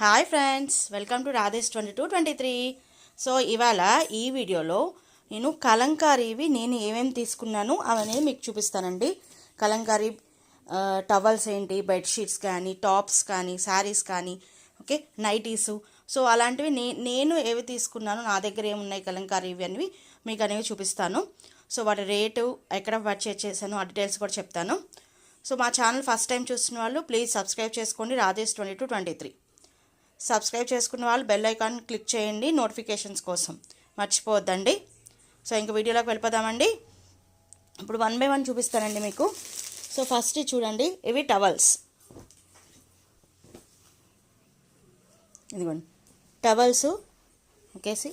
Hi friends welcome to Radhesh twenty two twenty three so ఇవాళ ఈ వీడియోలో నేను కలంకారీవి నేను ఏమేమి తీసుకున్నాను అవనేది మీకు చూపిస్తానండి. కలంకారీ టవల్స్ ఏంటి బెడ్షీట్స్ కానీ టాప్స్ కానీ శారీస్ కానీ ఓకే నైటీసు. సో అలాంటివి నే నేను ఏవి తీసుకున్నాను నా దగ్గర ఏమున్నాయి కలంకారీవి అనేవి మీకు అనేవి చూపిస్తాను. సో వాటి రేటు ఎక్కడ పర్చేజ్ చేశాను ఆ డీటెయిల్స్ కూడా చెప్తాను. సో మా ఛానల్ ఫస్ట్ టైం చూస్తున్న వాళ్ళు ప్లీజ్ సబ్స్క్రైబ్ చేసుకోండి. Radhesh twenty two twenty three subscribe చేసుకున్న వాళ్ళు బెల్ ఐకాన్ క్లిక్ చేయండి నోటిఫికేషన్స్ కోసం. మర్చిపోవద్దండి. సో ఇంక వీడియోలోకి వెళ్ళిపోదామండి. ఇప్పుడు వన్ బై వన్ చూపిస్తానండి మీకు. సో ఫస్ట్ చూడండి. ఇవి టవల్స్ ఇదిగోండి. టవల్స్ ఓకేసి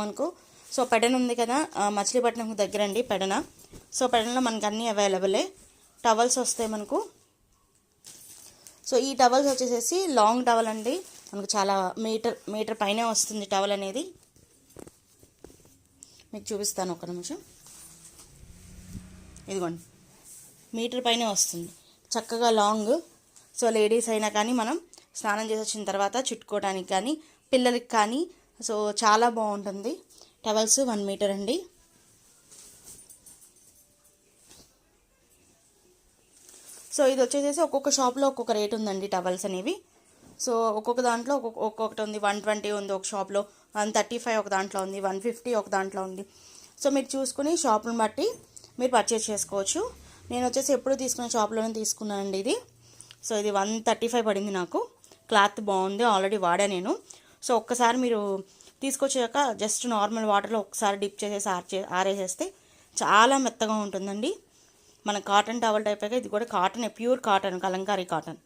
మనకు సో పెడన ఉంది కదా మచిలీపట్నం దగ్గర అండి పెడన. సో పెడనలో మనకు అన్నీ అవైలబులే టవల్స్ వస్తాయి మనకు. సో ఈ టవల్స్ వచ్చేసేసి లాంగ్ టవల్ అండి. మనకు చాలా మీటర్ మీటర్ పైనే వస్తుంది టవల్ అనేది. మీకు చూపిస్తాను ఒక నిమిషం. ఇదిగోండి. మీటర్ పైనే వస్తుంది. చక్కగా లాంగ్. సో లేడీస్ అయినా కానీ మనం స్నానం చేసి వచ్చిన తర్వాత చుట్టుకోవడానికి కానీ పిల్లలకి కానీ సో చాలా బాగుంటుంది. టవల్స్ వన్ మీటర్ అండి. సో ఇది వచ్చేసేసి ఒక్కొక్క షాప్లో ఒక్కొక్క రేట్ ఉందండి టవల్స్ అనేవి. సో ఒక్కొక్క దాంట్లో ఒక్కొక్క ఒక్కొక్కటి ఉంది. వన్ ట్వంటీ ఉంది ఒక షాప్లో. వన్ థర్టీ ఫైవ్ ఒక దాంట్లో ఉంది. వన్ ఫిఫ్టీ ఒక దాంట్లో ఉంది. సో మీరు చూసుకుని షాప్ని బట్టి మీరు పర్చేస్ చేసుకోవచ్చు. నేను వచ్చేసి ఎప్పుడు తీసుకున్న షాప్లోనే తీసుకున్నానండి ఇది. సో ఇది వన్ థర్టీ ఫైవ్ పడింది నాకు. క్లాత్ బాగుంది. ఆల్రెడీ వాడా నేను. సో ఒక్కసారి మీరు తీసుకొచ్చాక జస్ట్ నార్మల్ వాటర్లో ఒకసారి డిప్ చేసేసి ఆర్చే ఆరేసేస్తే చాలా మెత్తగా ఉంటుందండి. మన కాటన్ టవల్ టైప్ ఇది కూడా cotton. Pure cotton Kalamkari cotton.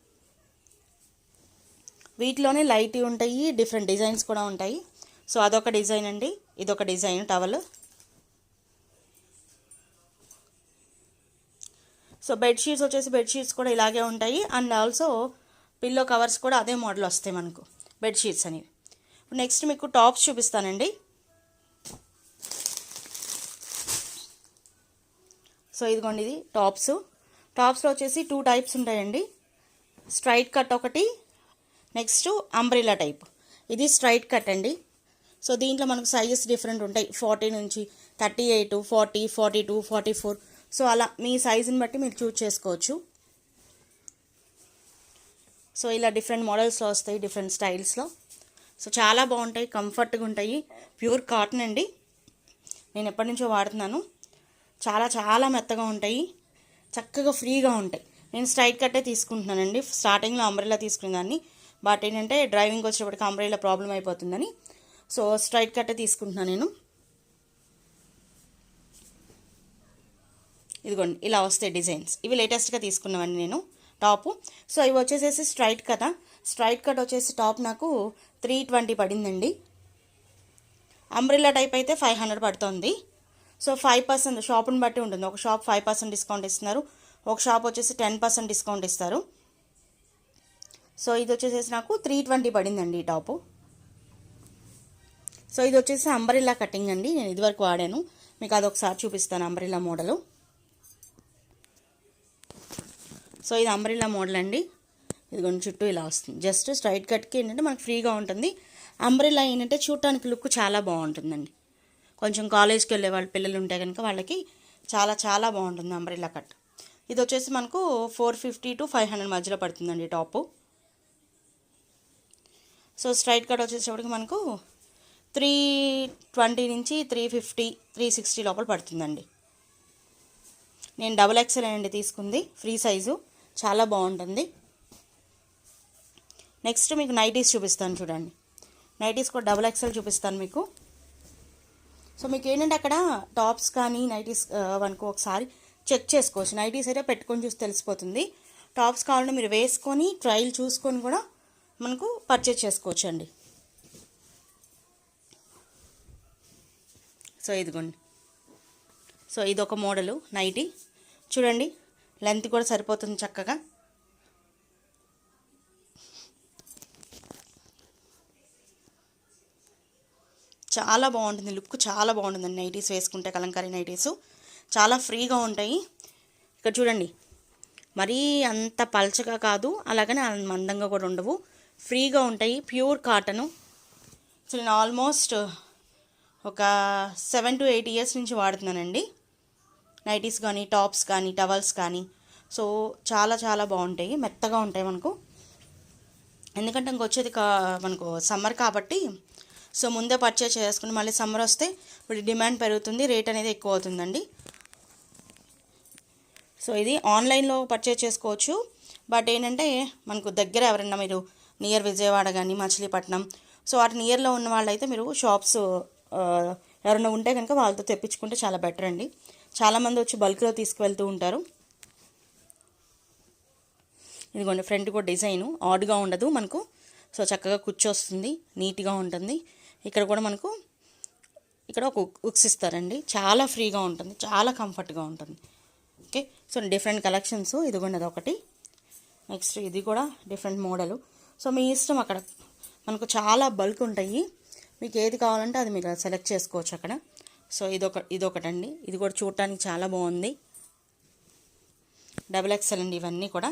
వీటిలోనే లైట్వి ఉంటాయి డిఫరెంట్ డిజైన్స్ కూడా ఉంటాయి. సో అదొక డిజైన్ అండి. ఇదొక డిజైన్ టవల్. సో బెడ్షీట్స్ వచ్చేసి బెడ్షీట్స్ కూడా ఇలాగే ఉంటాయి. అండ్ ఆల్సో పిల్లో కవర్స్ కూడా అదే మోడల్ వస్తాయి మనకు బెడ్షీట్స్ అనేవి. నెక్స్ట్ మీకు టాప్స్ చూపిస్తానండి. సో ఇదిగోండి ఇది టాప్స్. టాప్స్లో వచ్చేసి టూ టైప్స్ ఉంటాయండి. స్ట్రైట్ కట్ ఒకటి నెక్స్ట్ అంబ్రిలా టైప్ ఇది స్ట్రైట్ కట్ అండి. సో దీంట్లో మనకు సైజెస్ డిఫరెంట్ ఉంటాయి. ఫార్టీ నుంచి thirty eight forty forty two forty four so అలా మీ సైజుని బట్టి మీరు చూజ్ చేసుకోవచ్చు. సో ఇలా డిఫరెంట్ మోడల్స్లో వస్తాయి డిఫరెంట్ స్టైల్స్లో సో చాలా బాగుంటాయి కంఫర్ట్గా ఉంటాయి. ప్యూర్ కాటన్ అండి. నేను ఎప్పటి నుంచో వాడుతున్నాను. చాలా చాలా మెత్తగా ఉంటాయి. చక్కగా ఫ్రీగా ఉంటాయి. నేను స్ట్రైట్ కట్టే తీసుకుంటున్నానండి. స్టార్టింగ్లో అంబ్రెలా తీసుకునేదాన్ని. బట్ ఏంటంటే డ్రైవింగ్ వచ్చేటప్పటికి అంబ్రెలా ప్రాబ్లం అయిపోతుందని. సో స్ట్రైట్ కట్టే తీసుకుంటున్నాను నేను. ఇదిగోండి ఇలా వస్తాయి డిజైన్స్ ఇవి లేటెస్ట్గా తీసుకున్నామండి నేను టాపు సో ఇవి వచ్చేసేసి స్ట్రైట్ కదా స్ట్రైట్ కట్ వచ్చేసి టాప్ నాకు త్రీ ట్వంటీ పడిందండి. అంబ్రిల్లా టైప్ అయితే ఫైవ్ హండ్రెడ్ పడుతుంది. సో ఫైవ్ పర్సెంట్ షాప్ని బట్టి ఉంటుంది. ఒక షాప్ ఫైవ్ పర్సెంట్ డిస్కౌంట్ ఇస్తున్నారు. ఒక షాప్ వచ్చేసి టెన్ పర్సెంట్ డిస్కౌంట్ ఇస్తారు. సో ఇది వచ్చేసేసి నాకు త్రీ ట్వంటీ పడిందండి ఈ టాపు. సో ఇది వచ్చేసి అంబరిల్లా కటింగ్ అండి నేను ఇదివరకు వాడాను. మీకు అదొకసారి చూపిస్తాను అంబరిల్లా మోడలు. సో ఇది అంబరిల్లా మోడల్ అండి. ఇదిగోండి చుట్టూ ఇలా వస్తుంది. జస్ట్ స్ట్రైట్ కట్కి ఏంటంటే మనకు ఫ్రీగా ఉంటుంది. అంబ్రిల్లా ఏంటంటే చూడటానికి లుక్ చాలా బాగుంటుందండి. కొంచెం కాలేజ్కి వెళ్ళే వాళ్ళ పిల్లలు ఉంటే కనుక వాళ్ళకి చాలా చాలా బాగుంటుంది అంబ్రెల్లా కట్. ఇది వచ్చేసి మనకు four fifty to five hundred మధ్యలో పడుతుందండి టాపు. సో స్ట్రైట్ కట్ వచ్చేటప్పటికి మనకు త్రీ ట్వంటీ నుంచి త్రీ ఫిఫ్టీ త్రీ సిక్స్టీ లోపల పడుతుందండి. నేను డబుల్ ఎక్సెల్ అండి తీసుకుంది ఫ్రీ సైజు చాలా బాగుంటుంది. నెక్స్ట్ మీకు నైటీస్ చూపిస్తాను చూడండి. నైటీస్ కూడా డబుల్ ఎక్సెల్ చూపిస్తాను మీకు. సో మీకు ఏంటంటే అక్కడ టాప్స్ కానీ నైటీస్ అనుకో ఒకసారి చెక్ చేసుకోవచ్చు. నైటీస్ అయితే పెట్టుకొని చూసి తెలిసిపోతుంది. టాప్స్ కావాలంటే మీరు వేసుకొని ట్రయల్ చూసుకొని కూడా మనకు పర్చేజ్ చేసుకోవచ్చు అండి సో ఇదిగోండి. సో ఇది ఒక మోడలు నైటీ. చూడండి లెంత్ కూడా సరిపోతుంది చక్కగా. చాలా బాగుంటుంది లుక్ చాలా బాగుంటుందండి నైటీస్ వేసుకుంటే కలంకారీ నైటీస్. చాలా ఫ్రీగా ఉంటాయి. ఇక్కడ చూడండి మరీ అంత పలచగా కాదు అలాగనే అందంగా మందంగా కూడా ఉండవు. ఫ్రీగా ఉంటాయి. Pure cotton. సో నేను ఆల్మోస్ట్ ఒక సెవెన్ టు ఎయిట్ ఇయర్స్ నుంచి వాడుతున్నానండి. నైటీస్ కానీ టాప్స్ కానీ టవల్స్ కానీ సో చాలా చాలా బాగుంటాయి. మెత్తగా ఉంటాయి మనకు. ఎందుకంటే ఇంకొచ్చేది కా మనకు సమ్మర్ కాబట్టి సో ముందే పర్చేజ్ చేసుకుని మళ్ళీ సమ్మర్ వస్తే ఇప్పుడు డిమాండ్ పెరుగుతుంది రేట్ అనేది ఎక్కువ అవుతుందండి. సో ఇది ఆన్లైన్లో పర్చేస్ చేసుకోవచ్చు. బట్ ఏంటంటే మనకు దగ్గర ఎవరన్నా మీరు నియర్ విజయవాడ కానీ మచిలీపట్నం. సో వాటి నియర్లో ఉన్న వాళ్ళైతే మీరు షాప్స్ ఎవరైనా ఉంటే కనుక వాళ్ళతో తెప్పించుకుంటే చాలా బెటర్ అండి. చాలామంది వచ్చి బల్క్లో తీసుకువెళ్తూ ఉంటారు. ఇదిగోండి ఫ్రంట్ కూడా డిజైను. ఆడ్గా ఉండదు మనకు. సో చక్కగా కూర్చొస్తుంది నీట్గా ఉంటుంది. ఇక్కడ కూడా మనకు ఇక్కడ ఒక ఉక్స్ ఇస్తారండి. చాలా ఫ్రీగా ఉంటుంది. చాలా కంఫర్ట్గా ఉంటుంది. ఓకే? So different collections. ఇదిగోండి అదొకటి. నెక్స్ట్ ఇది కూడా డిఫరెంట్ మోడలు. సో మీ ఇష్టం అక్కడ. మనకు చాలా బల్క్ ఉంటాయి. మీకు ఏది కావాలంటే అది మీరు సెలెక్ట్ చేసుకోవచ్చు అక్కడ. సో ఇదొక ఇదొకటండి. ఇది కూడా చూడటానికి చాలా బాగుంది. డబుల్ ఎక్సెల్ అండి ఇవన్నీ కూడా.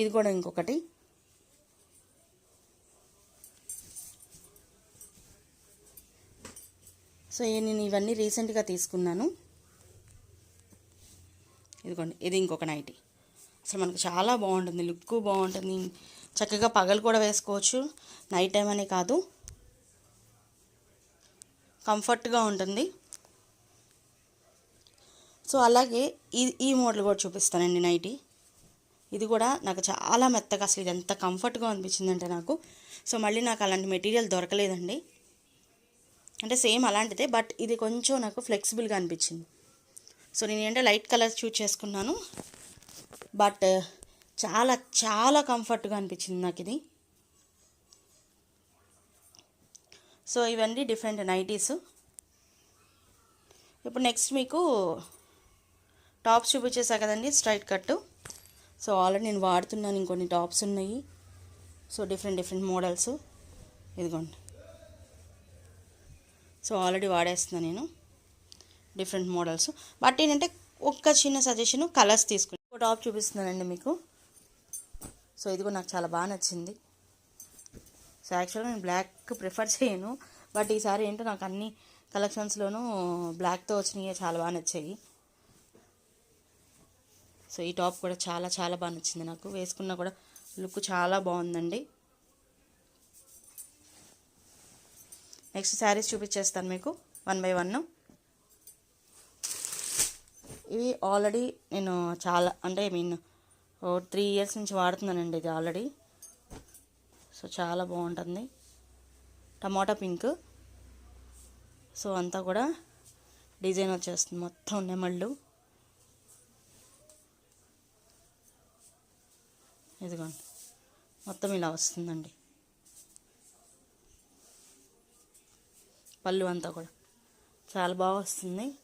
ఇది కూడా ఇంకొకటి. సో నేను ఇవన్నీ రీసెంట్గా తీసుకున్నాను. ఇదిగోండి ఇది ఇంకొక నైటీ. అసలు మనకు చాలా బాగుంటుంది. లుక్ బాగుంటుంది. చక్కగా పగలు కూడా వేసుకోవచ్చు. నైట్ టైం అనే కాదు. కంఫర్ట్గా ఉంటుంది. సో అలాగే ఈ ఈ మోడల్ కూడా చూపిస్తానండి నైటీ. ఇది కూడా నాకు చాలా మెత్తగా అసలు ఇది ఎంత కంఫర్ట్గా అనిపించిందంటే నాకు. సో మళ్ళీ నాకు అలాంటి మెటీరియల్ దొరకలేదండి. అంటే సేమ్ అలాంటిదే బట్ ఇది కొంచెం నాకు ఫ్లెక్సిబుల్గా అనిపించింది. సో నేను ఏంటంటే లైట్ కలర్ చూస్ చేసుకున్నాను. బట్ చాలా చాలా కంఫర్ట్గా అనిపించింది నాకు ఇది సో ఇవన్నీ డిఫరెంట్ నైటీస్. ఇప్పుడు నెక్స్ట్ మీకు టాప్స్ చూపించేసా కదండి స్ట్రైట్ కట్ సో ఆల్రెడీ నేను వాడుతున్నాను ఇంకొన్ని టాప్స్ ఉన్నాయి. So different different models. ఇదిగోండి. సో ఆల్రెడీ వాడేస్తున్నాను నేను. Different models. బట్ ఏంటంటే ఒక్క చిన్న సజెషన్ కలర్స్ తీసుకుని ఒక టాప్ చూపిస్తున్నానండి మీకు. సో ఇది కూడా నాకు చాలా బాగా నచ్చింది. సో యాక్చువల్గా నేను బ్లాక్ ప్రిఫర్ చేయను. బట్ ఈసారి ఏంటో నాకు అన్ని కలెక్షన్స్లోనూ బ్లాక్తో వచ్చినాయి చాలా బాగా నచ్చాయి. సో ఈ టాప్ కూడా చాలా చాలా బాగా నచ్చింది నాకు. వేసుకున్నా కూడా లుక్ చాలా బాగుందండి. నెక్స్ట్ శారీస్ చూపించేస్తాను మీకు వన్ బై వన్. ఇవి ఆల్రెడీ నేను చాలా అంటే ఐ మీన్ ఓ త్రీ ఇయర్స్ నుంచి వాడుతున్నానండి ఇది ఆల్రెడీ. సో చాలా బాగుంటుంది. టమాటా పింక్. సో అంతా కూడా డిజైన్ వచ్చేస్తుంది మొత్తం నెమళ్ళు. ఇదిగోండి. మొత్తం ఇలా వస్తుందండి. పళ్ళు అంతా కూడా. చాలా బాగా వస్తుంది.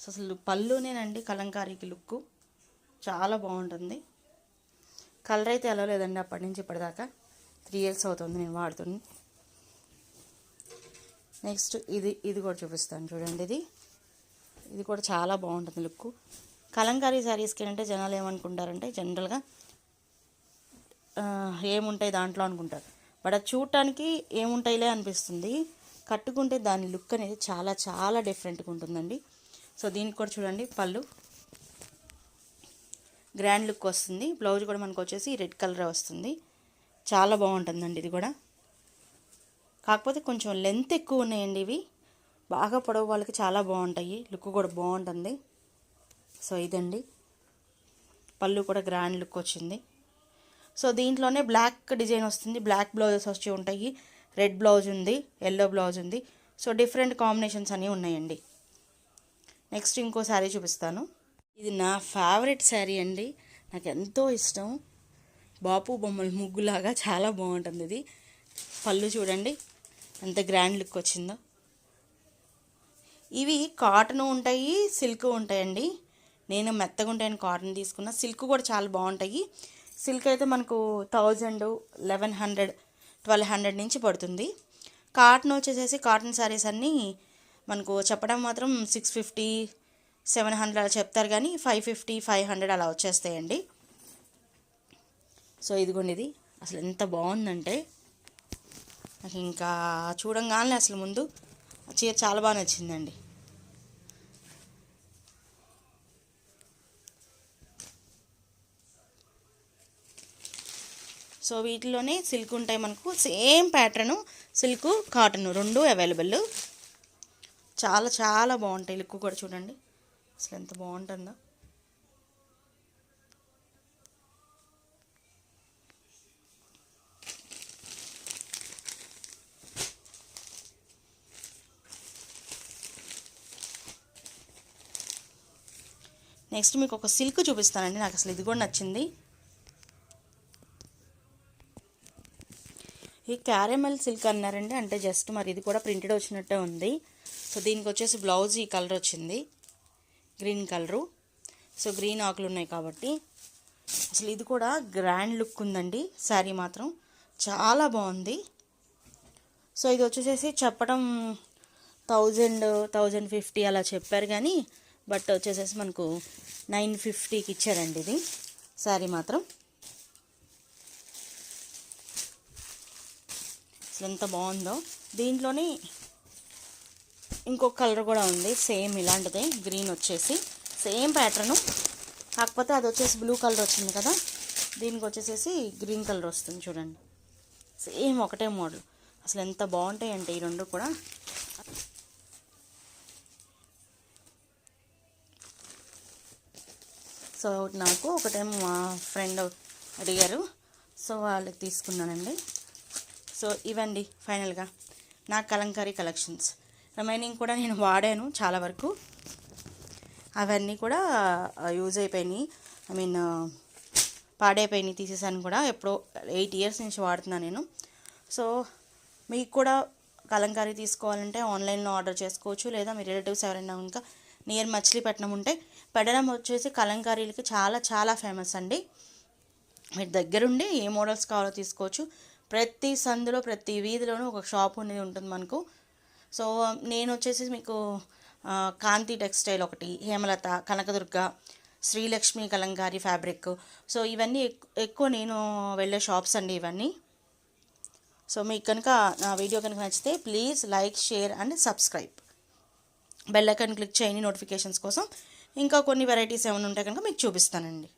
సో అసలు పళ్ళునేనండి కలంకారీకి లుక్ చాలా బాగుంటుంది. కలర్ అయితే ఎలా లేదండి అప్పటి నుంచి ఇప్పటిదాకా. త్రీ ఇయర్స్ అవుతుంది నేను వాడుతుంది నెక్స్ట్ ఇది ఇది కూడా చూపిస్తాను చూడండి ఇది. ఇది కూడా చాలా బాగుంటుంది లుక్ కలంకారీ శారీస్కి ఏంటంటే జనాలు ఏమనుకుంటారంటే జనరల్గా ఏముంటాయి దాంట్లో అనుకుంటారు. బట్ అది చూడటానికి ఏముంటాయిలే అనిపిస్తుంది. కట్టుకుంటే దాని లుక్ అనేది చాలా చాలా డిఫరెంట్గా ఉంటుందండి. సో దీనికి కూడా చూడండి పళ్ళు. గ్రాండ్ లుక్ వస్తుంది. బ్లౌజ్ కూడా మనకు వచ్చేసి రెడ్ కలర్ వస్తుంది. చాలా బాగుంటుందండి ఇది కూడా. కాకపోతే కొంచెం లెంత్ ఎక్కువ ఉన్నాయండి ఇవి. బాగా పొడవు వాళ్ళకి చాలా బాగుంటాయి. లుక్ కూడా బాగుంటుంది. సో ఇదండి. పళ్ళు కూడా గ్రాండ్ లుక్ వచ్చింది. సో దీంట్లోనే బ్లాక్ డిజైన్ వస్తుంది. బ్లాక్ బ్లౌజెస్ వచ్చి ఉంటాయి. రెడ్ బ్లౌజ్ ఉంది ఎల్లో బ్లౌజ్ ఉంది. సో డిఫరెంట్ కాంబినేషన్స్ అన్నీ ఉన్నాయండి. నెక్స్ట్ ఇంకో శారీ చూపిస్తాను. ఇది నా ఫేవరెట్ శారీ అండి. నాకు ఎంతో ఇష్టం. బాపు బొమ్మల ముగ్గులాగా చాలా బాగుంటుంది ఇది. పళ్ళు చూడండి ఎంత గ్రాండ్ లుక్ వచ్చిందో. ఇవి కాటన్ ఉంటాయి సిల్క్ ఉంటాయండి. నేను మెత్తగా ఉంటాయని కాటన్ తీసుకున్న. సిల్క్ కూడా చాలా బాగుంటాయి. సిల్క్ అయితే మనకు thousand eleven hundred twelve hundred నుంచి పడుతుంది. కాటన్ వచ్చేసేసి కాటన్ శారీస్ అన్నీ మనకు చెప్పడం మాత్రం సిక్స్ ఫిఫ్టీ సెవెన్ హండ్రెడ్ అలా చెప్తారు కానీ ఫైవ్ ఫిఫ్టీ ఫైవ్ హండ్రెడ్ అలా వచ్చేస్తాయండి. సో ఇదిగోండి ఇది. అసలు ఎంత బాగుందంటే నాకు ఇంకా చూడంగానే అసలు ముందు చీర చాలా బాగా నచ్చిందండి. సో వీటిలోనే సిల్క్ ఉంటాయి మనకు. సేమ్ ప్యాటర్ను సిల్క్ కాటన్ రెండు అవైలబుల్. చాలా చాలా బాగుంటాయి. లుక్ కూడా చూడండి. అసలు ఎంత బాగుంటుందో. నెక్స్ట్ మీకు ఒక సిల్క్ చూపిస్తానండి. నాకు అసలు ఇది కూడా నచ్చింది. ఈ క్యారమెల్ సిల్క్ అన్నారండి. అంటే జస్ట్ మరి ఇది కూడా ప్రింటెడ్ వచ్చినట్టే ఉంది. సో దీనికి వచ్చేసి బ్లౌజ్ ఈ కలర్ వచ్చింది. గ్రీన్ కలరు సో గ్రీన్ ఆకులు ఉన్నాయి కాబట్టి. అసలు ఇది కూడా గ్రాండ్ లుక్ ఉందండి. శారీ మాత్రం చాలా బాగుంది. సో ఇది వచ్చేసేసి చెప్పడం థౌజండ్ థౌజండ్ ఫిఫ్టీ అలా చెప్పారు కానీ బట్ వచ్చేసేసి మనకు నైన్ ఫిఫ్టీకి ఇచ్చారండి ఇది. శారీ మాత్రం. అసలు ఎంత బాగుందో. దీంట్లోనే ఇంకొక కలర్ కూడా ఉంది. సేమ్ ఇలాంటిదే. గ్రీన్ వచ్చేసి. Same pattern. కాకపోతే అది వచ్చేసి బ్లూ కలర్ వచ్చింది కదా. దీనికి వచ్చేసేసి గ్రీన్ కలర్ వస్తుంది చూడండి. సేమ్ ఒకటే మోడల్. అసలు ఎంత బాగుంటాయి అంటే ఈ రెండు కూడా. సో నాకు ఒకటేమో మా ఫ్రెండ్ అడిగారు. సో వాళ్ళకి తీసుకున్నానండి. సో ఇవండి ఫైనల్గా. నా కలంకారీ కలెక్షన్స్. రిమైనింగ్ కూడా నేను వాడాను చాలా వరకు. అవన్నీ కూడా యూజ్ అయిపోయినాయి. ఐ మీన్ పాడైపోయినాయి తీసేసాను కూడా. ఎప్పుడో ఎయిట్ ఇయర్స్ నుంచి వాడుతున్నాను నేను. సో మీకు కూడా కలంకారీ తీసుకోవాలంటే ఆన్లైన్లో ఆర్డర్ చేసుకోవచ్చు. లేదా మీ రిలేటివ్స్ ఎవరైనా ఇంకా నియర్ మచిలీపట్నం ఉంటే పెడడం వచ్చేసి కలంకారీలకి చాలా చాలా ఫేమస్ అండి. మీరు దగ్గరుండి ఏ మోడల్స్ కావాలో తీసుకోవచ్చు. ప్రతి సందులో ప్రతి వీధిలోనూ ఒక షాప్ అనేది ఉంటుంది మనకు. సో నేను వచ్చేసి మీకు కాంతి టెక్స్టైల్ ఒకటి హేమలత కనకదుర్గ శ్రీలక్ష్మి కలంకారీ ఫ్యాబ్రిక్. సో ఇవన్నీ ఎక్- ఎక్కువ నేను వెళ్ళే షాప్స్ అండి ఇవన్నీ. సో మీకు కనుక నా వీడియో కనుక నచ్చితే please like share and subscribe. Bell icon click చేయండి నోటిఫికేషన్స్ కోసం. ఇంకా కొన్ని వెరైటీస్ ఏమైనా ఉంటే కనుక మీకు చూపిస్తానండి.